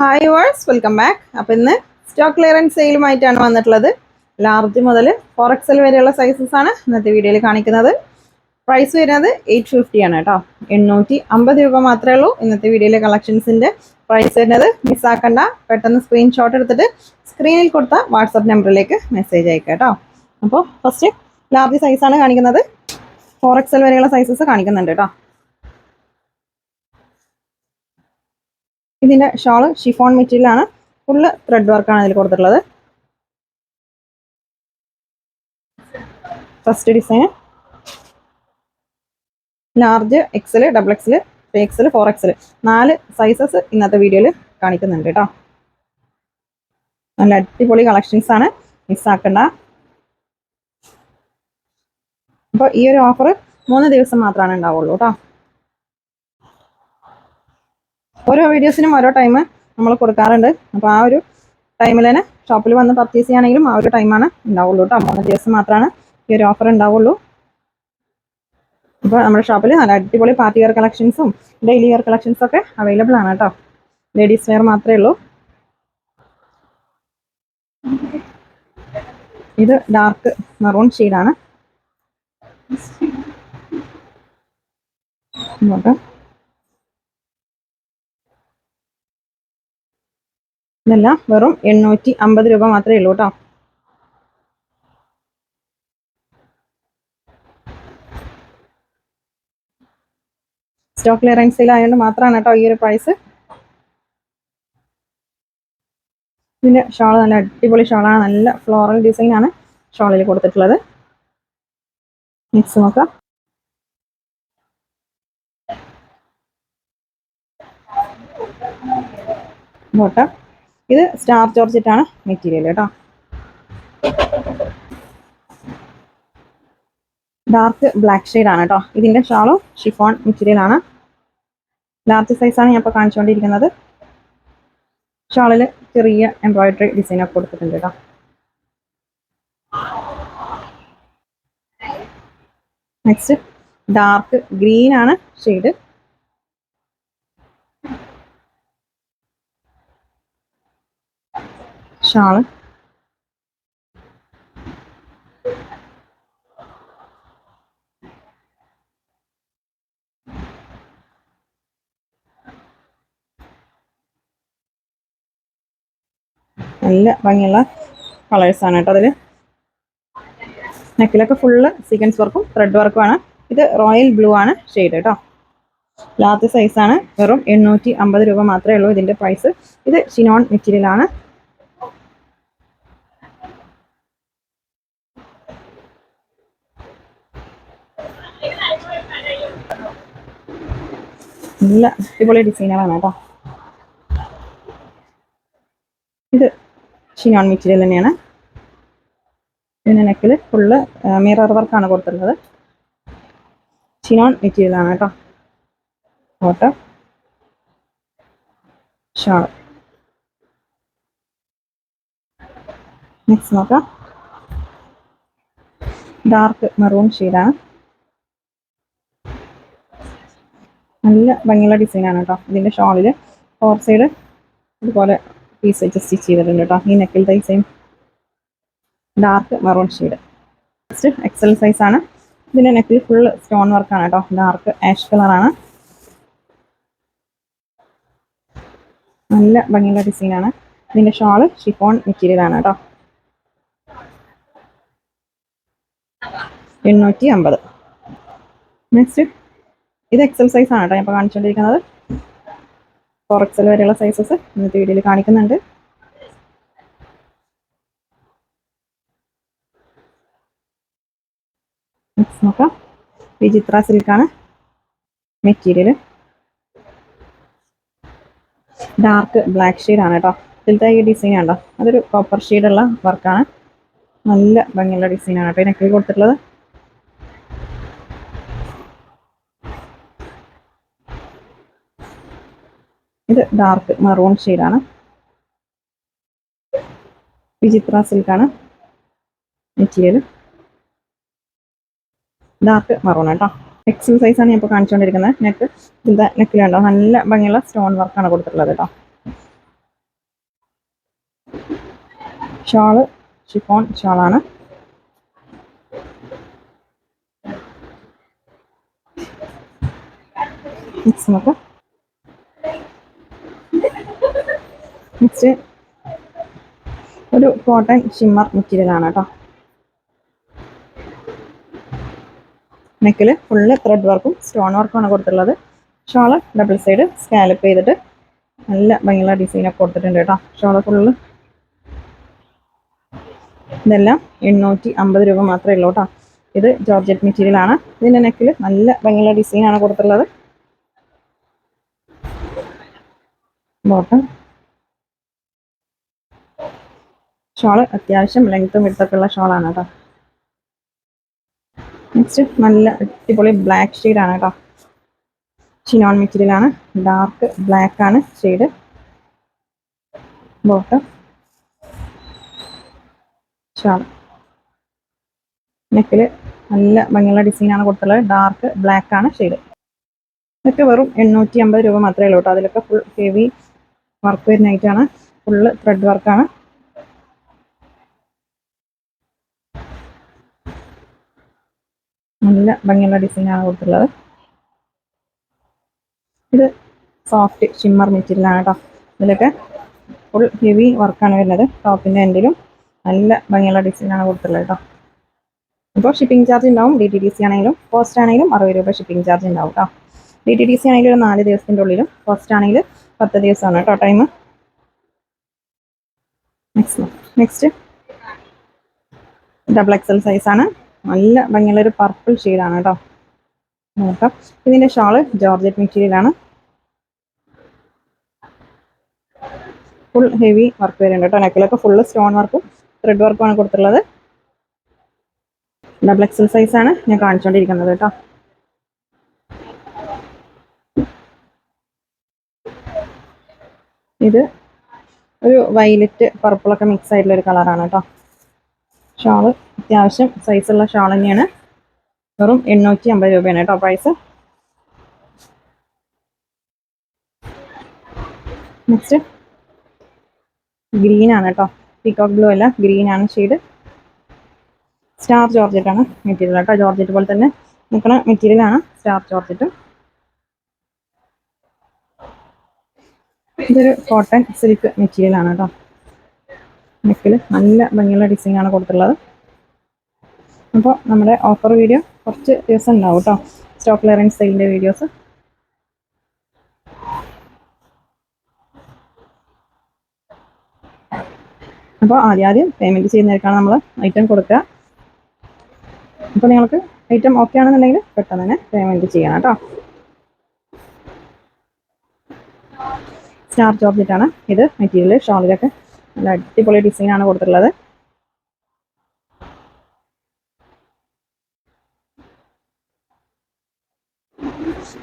Hi verse welcome back അപ്പോൾ ഇന്ന് stock clearance സെയിലുമായിട്ടാണ് വന്നിട്ടുള്ളത്. ലാർജ് മുതൽ ഫോർ എക്സൽ വരെയുള്ള സൈസസ് ആണ് ഇന്നത്തെ വീഡിയോയിൽ കാണിക്കുന്നത്. പ്രൈസ് വരുന്നത് എയ്റ്റ് ഫിഫ്റ്റി ആണ് കേട്ടോ. എണ്ണൂറ്റി അമ്പത് രൂപ മാത്രമേ ഉള്ളൂ ഇന്നത്തെ വീഡിയോയിലെ കളക്ഷൻസിന്റെ പ്രൈസ് വരുന്നത്. മിസ്സാക്കണ്ട പെട്ടെന്ന് സ്ക്രീൻഷോട്ട് എടുത്തിട്ട് സ്ക്രീനിൽ കൊടുത്ത വാട്സപ്പ് നമ്പറിലേക്ക് മെസ്സേജ് അയക്കുക കേട്ടോ. അപ്പോൾ ഫസ്റ്റ് ലാർജ് സൈസാണ് കാണിക്കുന്നത്. ഫോർ എക്സൽ വരെയുള്ള സൈസസ് കാണിക്കുന്നുണ്ട് കേട്ടോ. ഇതിന്റെ ഷോൾ ഷിഫോൺ മെറ്റീരിയലാണ് ഫുള്ള് ത്രെഡ് വർക്കാണ് അതിൽ കൊടുത്തിട്ടുള്ളത്. First design large XL double XL three XL four XL നാല് സൈസസ് ഇന്നത്തെ വീഡിയോയിൽ കാണിക്കുന്നുണ്ട് കേട്ടോ നല്ല അടിപൊളി കളക്ഷൻസ് ആണ്. മിസ്സാക്കണ്ട അപ്പോൾ ഈ ഒരു ഓഫർ മൂന്ന് ദിവസം മാത്രമാണ് ഉണ്ടാവുള്ളൂ കേട്ടോ ഓരോ വീഡിയോസിനും ഓരോ ടൈം നമ്മൾ കൊടുക്കാറുണ്ട്. അപ്പോൾ ആ ഒരു ടൈമിൽ തന്നെ ഷോപ്പിൽ വന്ന് പർച്ചേസ് ചെയ്യുകയാണെങ്കിലും ആ ഒരു ടൈമാണ് ഉണ്ടാവുള്ളൂ കേട്ടോ മൂന്ന് ദിവസം മാത്രമാണ് ഈ ഒരു ഓഫർ ഉണ്ടാവുള്ളൂ. അപ്പോൾ നമ്മുടെ ഷോപ്പിൽ നല്ല അടിപൊളി പാർട്ടി വെയർ കളക്ഷൻസും ഡെയിലി വെയർ കളക്ഷൻസും ഒക്കെ അവൈലബിൾ ആണ് കേട്ടോ ലേഡീസ് വെയർ മാത്രമേ ഉള്ളൂ. ഇത് ഡാർക്ക് മെറൂൺ ഷെയ്ഡാണ് നോക്കാം ഇതെല്ലാം വെറും എണ്ണൂറ്റി അമ്പത് രൂപ മാത്രമേ ഉള്ളൂ കേട്ടോ. സ്റ്റോക്ക് ക്ലിയറൻസിൽ ആയതുകൊണ്ട് മാത്രമാണ് കേട്ടോ ഈ ഒരു പ്രൈസ് ഇതിന്റെ ഷോൾ നല്ല അടിപൊളി ഷോളാണ് നല്ല ഫ്ലോറൽ ഡിസൈനാണ് ഷോളിൽ കൊടുത്തിട്ടുള്ളത്. നെക്സ്റ്റ് നോക്കാം. ബോട്ടം ഇത് സ്റ്റാർ ചോർച്ചിട്ടാണ് മെറ്റീരിയൽ കേട്ടോ. ഡാർക്ക് ബ്ലാക്ക് ഷെയ്ഡ് ആണ് കേട്ടോ. ഇതിന്റെ ഷാളോ ഷിഫോൺ മെറ്റീരിയൽ ആണ്. ലാർജ് സൈസാണ് ഞാൻ ഇപ്പോൾ കാണിച്ചുകൊണ്ടിരിക്കുന്നത് ഷാളിൽ ചെറിയ എംബ്രോയിഡറി ഡിസൈൻ ഒക്കെ കൊടുത്തിട്ടുണ്ട് കേട്ടോ. നെക്സ്റ്റ് ഡാർക്ക് ഗ്രീൻ ആണ് ഷെയ്ഡ് ഷാൾ നല്ല ഭംഗിയുള്ള കളേഴ്സാണ് കേട്ടോ അതിൽ. നെക്കിലൊക്കെ ഫുള്ള് സീക്വൻസ് വർക്കും ത്രെഡ് വർക്കും ആണ്. ഇത് റോയൽ ബ്ലൂ ആണ് ഷെയ്ഡ് കേട്ടോ. ലാർജ് സൈസാണ് വെറും എണ്ണൂറ്റി അമ്പത് രൂപ മാത്രമേ ഉള്ളൂ ഇതിന്റെ പ്രൈസ് ഇത് ഷിനോൺ മെറ്റീരിയൽ നല്ല അടിപൊളി ഡിസൈനുകളാണ് കേട്ടോ. ഇത് ഷിനോൺ മെറ്റീരിയൽ തന്നെയാണ്. ഇതിന്റെ നെക്കിൽ ഫുള്ള് മിറർ വർക്കാണ് കൊടുത്തിട്ടുള്ളത്. ഷിനോൺ മെറ്റീരിയലാണ് കേട്ടോ. ഓട്ടോ ഷാൾ നെക്സ്റ്റ് നോക്കാം. ഡാർക്ക് മെറൂൺ ഷെയ്ഡാണ് നല്ല ഭംഗിയുള്ള ഡിസൈനാണ് കേട്ടോ. ഇതിന്റെ ഷോളിൽ ഫോർ സൈഡ് ഇതുപോലെ പീസ് വെച്ച് സ്റ്റിച്ച് ചെയ്തിട്ടുണ്ട് കേട്ടോ. ഈ നെക്കിൽ design dark maroon shade next XL size ആണ്. ഇതിന്റെ നെക്കിൽ ഫുൾ സ്റ്റോൺ വർക്കാണ് കേട്ടോ. ഡാർക്ക് ആഷ് കളറാണ് നല്ല ഭംഗിയുള്ള ഡിസൈനാണ് ഇതിന്റെ ഷോൾ ഷിഫോൺ മെറ്റീരിയലാണ് കേട്ടോ. എണ്ണൂറ്റി അമ്പത്. നെക്സ്റ്റ് ഇത് എക്സൽ സൈസ് ആണ് കേട്ടോ. ഞാൻ ഇപ്പോൾ കാണിച്ചുകൊണ്ടിരിക്കുന്നത് ഫോർ എക്സൽ വരെയുള്ള സൈസസ് ഇന്നത്തെ വീഡിയോയിൽ കാണിക്കുന്നുണ്ട്. നോക്കാം. വിചിത്ര സിൽക്കാണ് മെറ്റീരിയൽ ഡാർക്ക് ബ്ലാക്ക് ഷെയ്ഡാണ് കേട്ടോ. ഇതിലത്തെ ഈ ഡിസൈൻ ഉണ്ടോ അതൊരു കോപ്പർ ഷെയ്ഡുള്ള വർക്കാണ് നല്ല ഭംഗിയുള്ള ഡിസൈനാണ് കേട്ടോ. നെക്കിൽ കൊടുത്തിട്ടുള്ളത്. ഇത് ഡാർക്ക് മെറൂൺ ഷെയ്ഡാണ് വിചിത്ര സിൽക്കാണ് മെറ്റീരിയൽ ഡാർക്ക് മെറൂൺ കേട്ടോ എക്സൽ സൈസാണ് ഞാൻ ഇപ്പോൾ കാണിച്ചുകൊണ്ടിരിക്കുന്നത് നെക്ക് ഇതിന്റെ നെക്കിലുണ്ടോ നല്ല ഭംഗിയുള്ള സ്റ്റോൺ വർക്കാണ് കൊടുത്തിട്ടുള്ളത് കേട്ടോ ഷാൾ ഷിഫോൺ ഷാളാണ് നെക്സ്റ്റ് നമുക്ക് നെക്സ്റ്റ് ഒരു കോട്ടൺ ഷിമ്മർ മെറ്റീരിയൽ ആണ് കേട്ടോ നെക്കിൽ ഫുള്ള് ത്രെഡ് വർക്കും സ്റ്റോൺ വർക്കുമാണ് കൊടുത്തിട്ടുള്ളത്. ഷോൾ ഡബിൾ സൈഡ് സ്കാലപ്പ് ചെയ്തിട്ട് നല്ല ഭംഗിയുള്ള ഡിസൈനൊക്കെ കൊടുത്തിട്ടുണ്ട് കേട്ടോ. ഷോൾ ഫുള്ള് ഇതെല്ലാം എണ്ണൂറ്റി അമ്പത് രൂപ മാത്രമേ ഉള്ളൂ കേട്ടോ. ഇത് ജോർജറ്റ് മെറ്റീരിയൽ ആണ്. ഇതിന്റെ നെക്കിൽ നല്ല ഭംഗിയുള്ള ഡിസൈനാണ് കൊടുത്തിട്ടുള്ളത്. ബോട്ടം ഷോൾ അത്യാവശ്യം ലെങ്ത്തും വിടുത്തൊക്കെ ഉള്ള ഷോളാണ് കേട്ടോ നെക്സ്റ്റ് നല്ല അടിപൊളി ബ്ലാക്ക് ഷെയ്ഡ് ആണ് കേട്ടോ ഷിനോൺ മെറ്റീരിയൽ ആണ്. ഡാർക്ക് ബ്ലാക്ക് ആണ് ഷെയ്ഡ് ബോട്ടം ഷാൾ നെക്കിൽ നല്ല ഭംഗിയുള്ള ഡിസൈനാണ് കൊടുത്തുള്ളത് ഡാർക്ക് ബ്ലാക്ക് ആണ് ഷെയ്ഡ് ഇതൊക്കെ വെറും എണ്ണൂറ്റി അമ്പത് രൂപ മാത്രമേ ഉള്ളൂ കേട്ടോ അതിലൊക്കെ ഫുൾ ഹെവി വർക്ക് വരുന്നതായിട്ടാണ് ഫുള്ള് ത്രെഡ് വർക്കാണ് നല്ല ഭംഗിയുള്ള ഡിസൈനാണ് കൊടുത്തിട്ടുള്ളത്. ഇത് സോഫ്റ്റ് ഷിമ്മർ മെറ്റീരിയൽ ആണ് കേട്ടോ ഇതിലൊക്കെ ഫുൾ ഹെവി വർക്കാണ് വരുന്നത്. ടോപ്പിന്റെ എൻഡിലും നല്ല ഭംഗിയുള്ള ഡിസൈനാണ് കൊടുത്തിട്ടുള്ളത് കേട്ടോ അപ്പോൾ ഷിപ്പിംഗ് ചാർജ് ഉണ്ടാവും. ഡി ടി ഡി സി ആണെങ്കിലും പോസ്റ്റ് ആണെങ്കിലും അറുപത് രൂപ ഷിപ്പിംഗ് ചാർജ് ഉണ്ടാവും കേട്ടോ ഡി ടി ഡി സി ആണെങ്കിൽ ഒരു നാല് ദിവസത്തിന്റെ ഉള്ളിലും പോസ്റ്റ് ആണെങ്കിൽ പത്ത് ദിവസമാണ് കേട്ടോ time next next double XL സൈസാണ് നല്ല ഭംഗിയുള്ള ഒരു പർപ്പിൾ ഷെയ്ഡാണ് കേട്ടോ നോക്കാം. ഇതിന്റെ ഷാൾ ജോർജറ്റ് മെറ്റീരിയലാണ് ഫുൾ ഹെവി വർക്ക് വരുന്നുണ്ട് കേട്ടോ നെക്കിലൊക്കെ ഫുള്ള് സ്റ്റോൺ വർക്കും ത്രെഡ് വർക്കുമാണ് കൊടുത്തിട്ടുള്ളത്. ഡബിൾ എക്സൽ സൈസാണ് ഞാൻ കാണിച്ചുകൊണ്ടിരിക്കുന്നത് കേട്ടോ ഇത് ഒരു വൈലറ്റ് പർപ്പിളൊക്കെ മിക്സ് ആയിട്ടുള്ള ഒരു കളറാണ് കേട്ടോ ഷാൾ. അത്യാവശ്യം സൈസുള്ള ഷാൾ തന്നെയാണ്. വെറും എണ്ണൂറ്റി അമ്പത് രൂപയാണ് കേട്ടോ പ്രൈസ് നെക്സ്റ്റ് ഗ്രീനാണ് കേട്ടോ. പീകോക്ക് ബ്ലൂ അല്ല ഗ്രീൻ ആണ് ഷെയ്ഡ് സ്റ്റാർ ജോർജറ്റ് ആണ് മെറ്റീരിയൽ കേട്ടോ. ജോർജറ്റ് പോലെ തന്നെ നിൽക്കുന്ന മെറ്റീരിയൽ ആണ് സ്റ്റാർ ജോർജറ്റ് ഇതൊരു കോട്ടൺ സിൽക്ക് മെറ്റീരിയലാണ് കേട്ടോ. നെക്കിൽ നല്ല ഭംഗിയുള്ള ഡിസൈൻ ആണ് കൊടുത്തിട്ടുള്ളത്. അപ്പോൾ നമ്മുടെ ഓഫർ വീഡിയോ കുറച്ച് ദിവസം ഉണ്ടാവും കേട്ടോ സ്റ്റോക്ക് ക്ലിയറൻസ് സെയിലിന്റെ വീഡിയോസ് അപ്പോൾ ആദ്യം ആദ്യം പേയ്മെന്റ് ചെയ്യുന്നവർക്കാണ് നമ്മൾ ഐറ്റം കൊടുക്കുക. അപ്പോൾ നിങ്ങൾക്ക് ഐറ്റം ഓക്കെ ആണെന്നുണ്ടെങ്കിൽ പെട്ടെന്ന് തന്നെ പേയ്മെന്റ് ചെയ്യണം കേട്ടോ സ്റ്റാർ ആണ്. ഇത് മെറ്റീരിയൽ ഷോളിലൊക്കെ നല്ല അടിപൊളി ഡിസൈൻ ആണ് കൊടുത്തിട്ടുള്ളത്.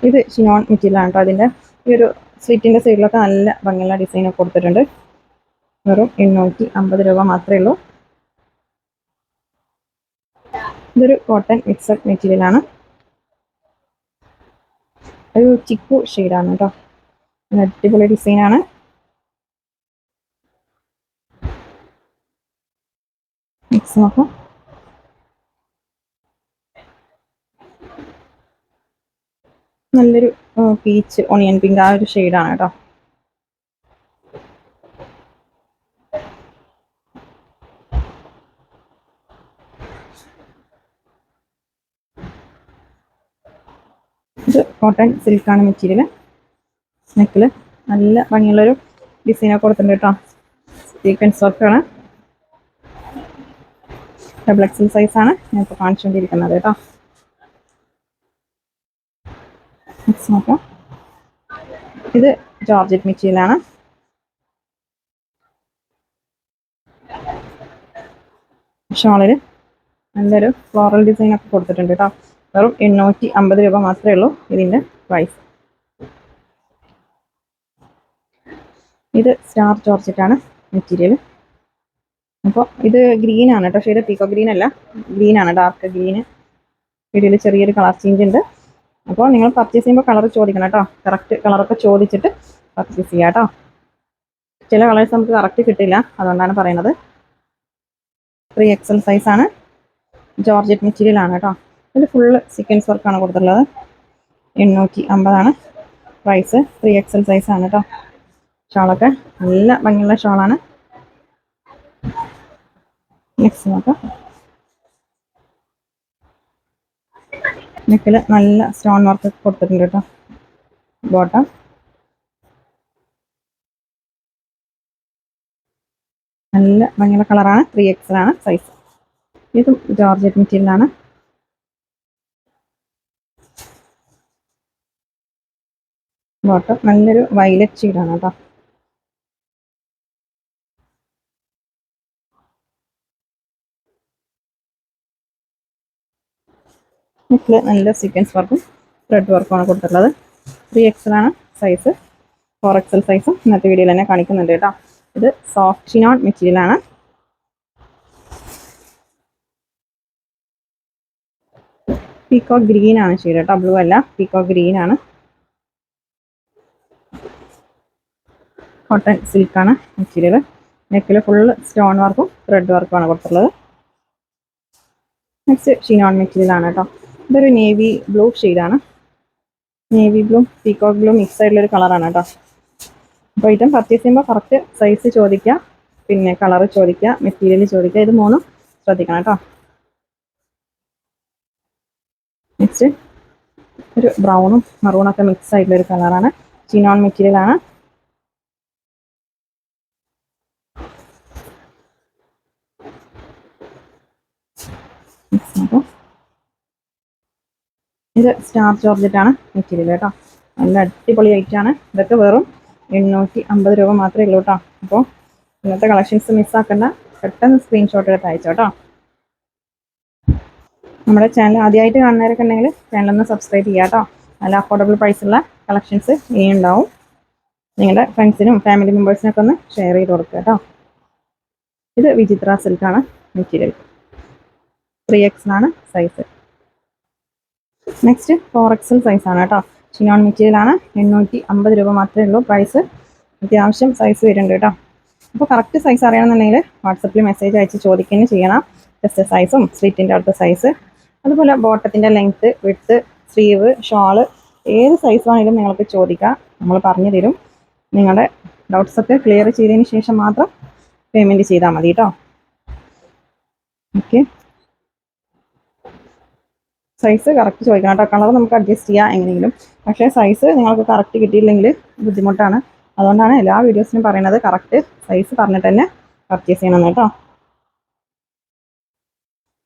ഇത് ഷിനോൺ മെറ്റീരിയൽ ആണ് കേട്ടോ അതിന്റെ ഈ ഒരു സ്ലിറ്റിന്റെ സൈഡിലൊക്കെ നല്ല ഭംഗിയുള്ള ഡിസൈൻ ഒക്കെ കൊടുത്തിട്ടുണ്ട്. വെറും എണ്ണൂറ്റി അമ്പത് രൂപ മാത്രമേ ഉള്ളൂ. ഇതൊരു കോട്ടൺ മിക്സഡ് മെറ്റീരിയൽ ആണ്. ഒരു ചിക്കു ഷെയ്ഡാണ് കേട്ടോ അടിപൊളി ഡിസൈനാണ് മിക്സ് നോക്കാം നല്ലൊരു പീച്ച് ഓണിയൻ പിങ്ക് ആ ഒരു ഷെയ്ഡാണ് കേട്ടോ ഇത് കോട്ടൺ സിൽക്കാണ് മെറ്റീരിയൽ നെക്കിൽ നല്ല ഭംഗിയുള്ളൊരു ഡിസൈനൊക്കെ കൊടുത്തിട്ടുണ്ട് കേട്ടോ സീക്വൻസ് വർക്കാണ് ഡബിൾ എക്സൽ സൈസാണ് ഇപ്പോൾ കാണിച്ചുകൊണ്ടിരിക്കുന്നത് കേട്ടോ. നോക്കാം. ഇത് ജോർജറ്റ് മെറ്റീരിയലാണ് ഷോളിൽ നല്ലൊരു ഫ്ലോറൽ ഡിസൈൻ ഒക്കെ കൊടുത്തിട്ടുണ്ട് കേട്ടോ. വെറും എണ്ണൂറ്റി അമ്പത് രൂപ മാത്രമേ ഉള്ളൂ ഇതിന്റെ പ്രൈസ് ഇത് സ്റ്റാർ ജോർജറ്റ് ആണ് മെറ്റീരിയൽ അപ്പോൾ ഇത് ഗ്രീൻ ആണ് കേട്ടോ. ഷെയ്ഡ് പീക്കോ ഗ്രീൻ അല്ല. ഗ്രീൻ ആണ് ഡാർക്ക് ഗ്രീന് വീഡിയോയിൽ ചെറിയൊരു കളർ ചേഞ്ച് ഉണ്ട്. അപ്പോൾ നിങ്ങൾ പർച്ചേസ് ചെയ്യുമ്പോൾ കളർ ചോദിക്കണം കേട്ടോ. കറക്റ്റ് കളറൊക്കെ ചോദിച്ചിട്ട് പർച്ചേസ് ചെയ്യാം കേട്ടോ. ചില കളേഴ്സ് നമുക്ക് കറക്റ്റ് കിട്ടില്ല. അതുകൊണ്ടാണ് പറയുന്നത്. ത്രീ എക്സൽ സൈസാണ് ജോർജറ്റ് മെറ്റീരിയൽ ആണ് കേട്ടോ. ഇതിൽ ഫുള്ള് സീക്വൻസ് വർക്കാണ് കൊടുത്തിട്ടുള്ളത്. എണ്ണൂറ്റി അമ്പതാണ് പ്രൈസ് ത്രീ എക്സൽ സൈസാണ് കേട്ടോ. ഷാളൊക്കെ നല്ല ഭംഗിയുള്ള ഷാളാണ് നെക്സ്റ്റ് നോക്കാം. നെക്കിൽ നല്ല സ്റ്റോൺ വർക്ക് കൊടുത്തിട്ടുണ്ട് കേട്ടോ ബോട്ടം നല്ല ഭംഗിയുള്ള കളറാണ് ത്രീ എക്സൽ ആണ് സൈസ് ഇതും ജോർജറ്റ് മെറ്റീരിയലാണ് ബോട്ടം നല്ലൊരു വയലറ്റ് ഷെയ്ഡാണ് കേട്ടോ നെക്കിൽ നല്ല സീക്വൻസ് വർക്കും ത്രെഡ് വർക്കുമാണ് കൊടുത്തിട്ടുള്ളത്. ത്രീ എക്സലാണ് സൈസ് ഫോർ എക്സൽ സൈസും ഇന്നത്തെ വീഡിയോയിൽ തന്നെ കാണിക്കുന്നുണ്ട് കേട്ടോ. ഇത് സോഫ്റ്റ് ഷിനോൺ മെറ്റീരിയൽ ആണ്. പീക്കോ ഗ്രീൻ ആണ് ഷെയ്ഡ് കേട്ടോ. ബ്ലൂ അല്ല പീക്കോ ഗ്രീൻ ആണ്. കോട്ടൺ ആണ് മെറ്റീരിയൽ നെക്കിൽ ഫുൾ സ്റ്റോൺ വർക്കും ത്രെഡ് വർക്കുമാണ് കൊടുത്തിട്ടുള്ളത്. നെക്സ്റ്റ് ഷിനോൺ മെറ്റീരിയൽ ആണ് കേട്ടോ. ഇതൊരു നേവി ബ്ലൂ ഷെയ്ഡാണ്. Navy blue peacock blue mix ആയിട്ടുള്ളൊരു കളറാണ് കേട്ടോ. അപ്പോൾ ഐറ്റം പർച്ചേസ് ചെയ്യുമ്പോൾ കറക്റ്റ് സൈസ് ചോദിക്കുക പിന്നെ കളർ ചോദിക്കുക മെറ്റീരിയൽ ചോദിക്കുക ഇത് മൂന്നും ശ്രദ്ധിക്കണം കേട്ടോ. നെക്സ്റ്റ് ഒരു ബ്രൗണും മറൂണൊക്കെ മിക്സ് ആയിട്ടുള്ള ഒരു കളറാണ് ചിനോൺ മെറ്റീരിയൽ ആണ് ഇത് സ്റ്റാർ ജോർജറ്റ് ആണ് മെറ്റീരിയൽ കേട്ടോ. നല്ല അടിപൊളി ഐറ്റം ആണ്. ഇതൊക്കെ വെറും എണ്ണൂറ്റി അമ്പത് രൂപ മാത്രമേ ഉള്ളൂ കേട്ടോ. അപ്പോൾ ഇന്നത്തെ കളക്ഷൻസ് മിസ്സാക്കണ്ട പെട്ടെന്ന് സ്ക്രീൻഷോട്ട് എടുത്ത് അയച്ചോ കേട്ടോ. നമ്മുടെ ചാനൽ ആദ്യമായിട്ട് കാണുന്നവരൊക്കെ ഉണ്ടെങ്കിൽ ചാനലൊന്ന് സബ്സ്ക്രൈബ് ചെയ്യുക കേട്ടോ. നല്ല അഫോർഡബിൾ പ്രൈസുള്ള കളക്ഷൻസ് ഇനി ഉണ്ടാവും. നിങ്ങളുടെ ഫ്രണ്ട്സിനും ഫാമിലി മെമ്പേഴ്സിനൊക്കെ ഒന്ന് ഷെയർ ചെയ്ത് കൊടുക്കുക കേട്ടോ. ഇത് വിചിത്ര സിൽക്കാണ് മെറ്റീരിയൽ. ത്രീ എക്സിലാണ് സൈസ് നെക്സ്റ്റ് ഫോർ എക്സൽ ആണ് കേട്ടോ. ചിനോൺ മെറ്റീരിയൽ ആണ്. എണ്ണൂറ്റി അമ്പത് രൂപ മാത്രമേ ഉള്ളൂ പ്രൈസ് അത്യാവശ്യം സൈസ് വരുന്നുണ്ട് കേട്ടോ. അപ്പോൾ കറക്റ്റ് സൈസ് അറിയണമെന്നുണ്ടെങ്കിൽ വാട്സപ്പിൽ മെസ്സേജ് അയച്ച് ചോദിക്കുകയും ചെയ്യണം. ജസ്റ്റ് സൈസും സ്ലിറ്റിന്റെ അടുത്ത സൈസ് അതുപോലെ ബോട്ടത്തിന്റെ ലെങ്ത്ത് വിട്ട് സ്ലീവ് ഷോൾ ഏത് സൈസ് വേണമെങ്കിലും നിങ്ങൾക്ക് ചോദിക്കാം. നമ്മൾ പറഞ്ഞു തരും. നിങ്ങളുടെ ഡൗട്ട്സൊക്കെ ക്ലിയർ ചെയ്തതിന് ശേഷം മാത്രം പേയ്മെന്റ് ചെയ്താൽ മതി കേട്ടോ. ഓക്കെ സൈസ് കറക്റ്റ് ചോദിക്കണം കേട്ടോ. കളർ നമുക്ക് അഡ്ജസ്റ്റ് ചെയ്യാം എങ്ങനെയെങ്കിലും. പക്ഷേ സൈസ് നിങ്ങൾക്ക് കറക്റ്റ് കിട്ടിയില്ലെങ്കിൽ ബുദ്ധിമുട്ടാണ്. അതുകൊണ്ടാണ് എല്ലാ വീഡിയോസിനും പറയുന്നത് കറക്റ്റ് സൈസ് പറഞ്ഞിട്ട് തന്നെ പർച്ചേസ് ചെയ്യണം കേട്ടോ.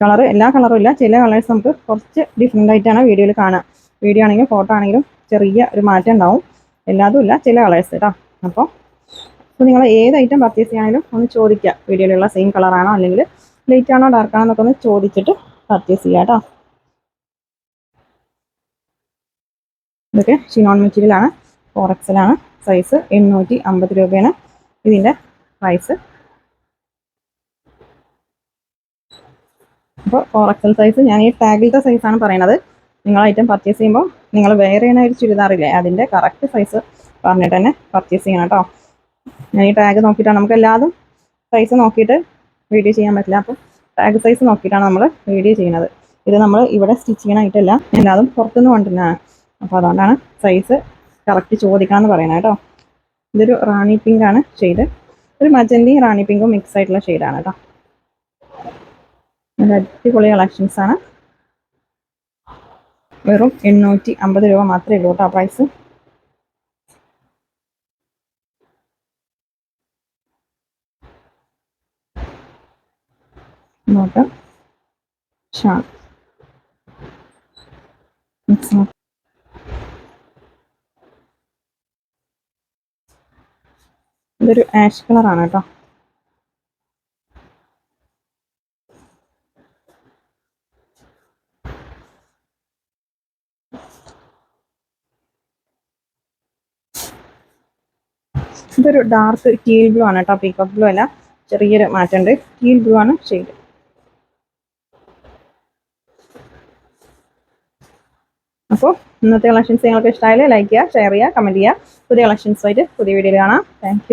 കളർ എല്ലാ കളറും ഇല്ല. ചില കളേഴ്സ് നമുക്ക് കുറച്ച് ഡിഫറെന്റ് ആയിട്ടാണ് വീഡിയോയിൽ കാണുക വീഡിയോ ആണെങ്കിലും ഫോട്ടോ ആണെങ്കിലും ചെറിയ ഒരു മാറ്റം ഉണ്ടാവും. എല്ലാതും ഇല്ല. ചില കളേഴ്സ് കേട്ടോ. അപ്പോൾ അപ്പോൾ നിങ്ങൾ ഏത് ഐറ്റം പർച്ചേസ് ചെയ്യാണെങ്കിലും ഒന്ന് ചോദിക്കുക. വീഡിയോയിലുള്ള സെയിം കളറാണോ അല്ലെങ്കിൽ ലൈറ്റ് ആണോ ഡാർക്ക് ആണോ എന്നൊക്കെ ഒന്ന് ചോദിച്ചിട്ട് പർച്ചേസ് ചെയ്യാം കേട്ടോ. ഇതൊക്കെ ഷിനോൺ മെറ്റീരിയലാണ് ഫോർ എക്സലാണ് സൈസ് എണ്ണൂറ്റി അമ്പത് രൂപയാണ് ഇതിന്റെ പ്രൈസ് അപ്പോൾ ഫോർ എക്സൽ സൈസ് ഞാൻ ഈ ടാഗിലത്തെ സൈസാണ് പറയണത്. നിങ്ങൾ ഐറ്റം പർച്ചേസ് ചെയ്യുമ്പോൾ നിങ്ങൾ വേറെ ചെയ്യണ ഒരു ചുരിദാറില്ലേ അതിന്റെ കറക്റ്റ് സൈസ് പറഞ്ഞിട്ട് തന്നെ പർച്ചേസ് ചെയ്യണം കേട്ടോ. ഞാൻ ഈ ടാഗ് നോക്കിയിട്ടാണ് നമുക്ക് എല്ലാതും സൈസ് നോക്കിയിട്ട് വീഡിയോ ചെയ്യാൻ പറ്റില്ല. അപ്പോൾ ടാഗ് സൈസ് നോക്കിയിട്ടാണ് നമ്മൾ വീഡിയോ ചെയ്യുന്നത്. ഇത് നമ്മൾ ഇവിടെ സ്റ്റിച്ച് ചെയ്യണമായിട്ടല്ല എല്ലാതും പുറത്തുനിന്ന് കൊണ്ടുവരുന്നതാണ്. അപ്പോൾ അതുകൊണ്ടാണ് സൈസ് കറക്റ്റ് ചോദിക്കണം എന്ന് പറയുന്നത് കേട്ടോ. ഇതൊരു റാണി പിങ്ക് ആണ് ഷെയ്ഡ് ഒരു മജന്തിയും റാണി പിങ്കും മിക്സ് ആയിട്ടുള്ള ഷെയ്ഡാണ് കേട്ടോ. നല്ല അടിപൊളി കളക്ഷൻസ് ആണ്. വെറും എണ്ണൂറ്റി അമ്പത് രൂപ മാത്രമേ ഉള്ളൂ കേട്ടോ പ്രൈസ് നോക്കാം. ഷാൾ ഇതൊരു ആഷ് കളറാണ് കേട്ടോ. ഇതൊരു ഡാർക്ക് ടീൽ ബ്ലൂ ആണ് കേട്ടോ പീക്കോക്ക് ബ്ലൂ അല്ല ചെറിയൊരു മാറ്റമുണ്ട്. ടീൽ ബ്ലൂ ആണ് ഷെയ്ഡ് അപ്പോൾ ഇന്നത്തെ കളക്ഷൻസ് നിങ്ങൾക്ക് ഇഷ്ടമായാലും ലൈക്ക് ചെയ്യുക ഷെയർ ചെയ്യുക കമന്റ് ചെയ്യുക. പുതിയ കളക്ഷൻസുമായിട്ട് പുതിയ വീഡിയോയിൽ കാണാം. താങ്ക്